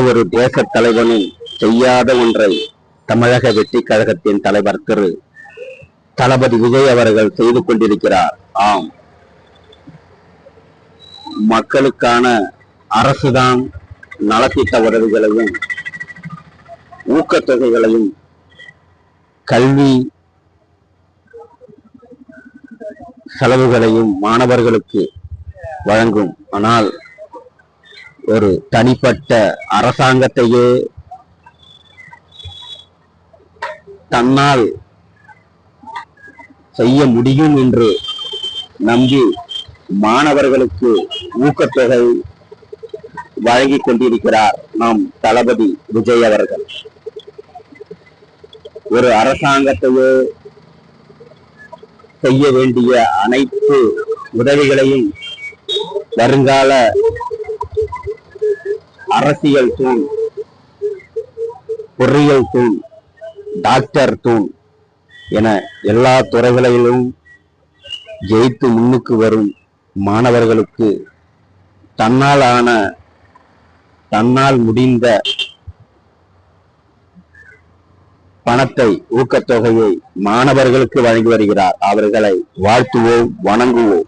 ஒரு தேச தலைவனும் செய்யாத ஒன்றை தமிழக வெற்றி கழகத்தின் தலைவர் திரு. தளபதி விஜய் அவர்கள் செய்து கொண்டிருக்கிறார். ஆம். மக்களுக்கான அரசுதான் நலத்திட்ட உதவிகளையும் ஊக்கத்தொகைகளையும் கல்வி செலவுகளையும் மாணவர்களுக்கு வழங்கும். ஆனால் ஒரு தனிப்பட்ட அரசாங்கத்தையே தன்னால் செய்ய முடியும் என்று நம்பி மாணவர்களுக்கு ஊக்கத்தொகை வழங்கிக் கொண்டிருக்கிறார் நம் தளபதி விஜய் அவர்கள். ஒரு அரசாங்கத்தையே செய்ய வேண்டிய அனைத்து உதவிகளையும் வருங்கால அரசியல் தூண் பொறியியல் தூண் டாக்டர் தூண் என எல்லா துறைகளிலும் ஜெயித்து முன்னுக்கு வரும் மாணவர்களுக்கு தன்னால் ஆன தன்னால் முடிந்த பணத்தை ஊக்கத்தொகையை மாணவர்களுக்கு வழங்கி வருகிறார். அவர்களை வாழ்த்துவோம் வணங்குவோம்.